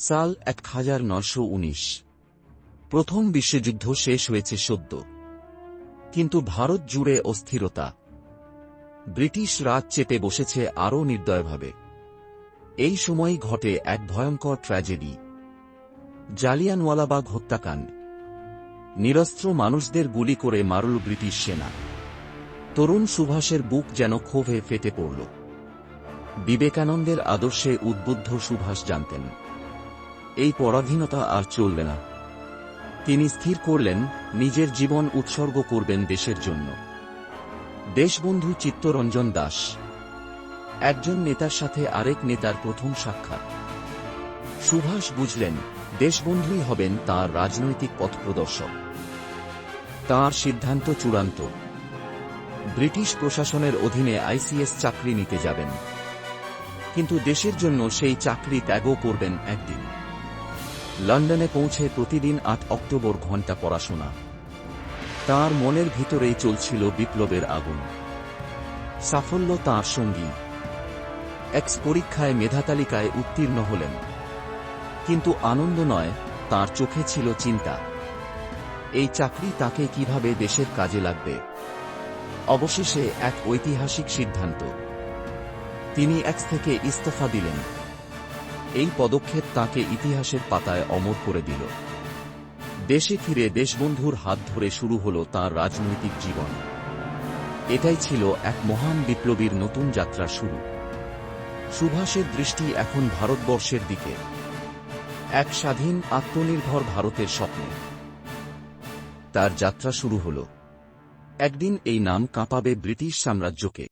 সাল এক হাজার প্রথম বিশ্বযুদ্ধ শেষ হয়েছে সদ্য। কিন্তু ভারত জুড়ে অস্থিরতা। ব্রিটিশ রাজ চেপে বসেছে আরও নির্দয়ভাবে। এই সময় ঘটে এক ভয়ঙ্কর ট্র্যাজেডি। জালিয়ানওয়ালাবাগ হত্যাকাণ্ড। নিরস্ত্র মানুষদের গুলি করে মারল ব্রিটিশ সেনা। তরুণ সুভাষের বুক যেন ক্ষোভে ফেটে পড়ল। বিবেকানন্দের আদর্শে উদ্বুদ্ধ সুভাষ জানতেন। এই পরাধীনতা আর চলবে না। তিনি স্থির করলেন, নিজের জীবন উৎসর্গ করবেন দেশের জন্য। দেশবন্ধু চিত্তরঞ্জন দাস, একজন নেতার সাথে আরেক নেতার প্রথম সাক্ষাৎ। সুভাষ বুঝলেন, দেশবন্ধুই হবেন তার রাজনৈতিক পথ প্রদর্শক। তাঁর সিদ্ধান্ত চূড়ান্ত। ব্রিটিশ প্রশাসনের অধীনে আইসিএস চাকরি নিতে যাবেন। কিন্তু দেশের জন্য সেই চাকরি ত্যাগও করবেন একদিন। লন্ডনে পৌঁছে প্রতিদিন আট অক্টোবর ঘণ্টা পড়াশোনা। তার মনের ভিতরেই চলছিল বিপ্লবের আগুন। সাফল্য তাঁর সঙ্গী। এক্স পরীক্ষায় মেধাতালিকায় উত্তীর্ণ হলেন। কিন্তু আনন্দ নয়, তার চোখে ছিল চিন্তা। এই চাকরি তাকে কীভাবে দেশের কাজে লাগবে? অবশেষে এক ঐতিহাসিক সিদ্ধান্ত। তিনি এক্স থেকে ইস্তফা দিলেন। এই পদক্ষেপ তাকে ইতিহাসের পাতায় অমর করে দিল। দেশে ফিরে দেশবন্ধুর হাত ধরে শুরু হল তার রাজনৈতিক জীবন। এটাই ছিল এক মহান বিপ্লবীর নতুন যাত্রা শুরু। সুভাষের দৃষ্টি এখন ভারতবর্ষের দিকে। এক স্বাধীন, আত্মনির্ভর ভারতের স্বপ্নে। তার যাত্রা শুরু হল। একদিন এই নাম কাঁপাবে ব্রিটিশ সাম্রাজ্যকে।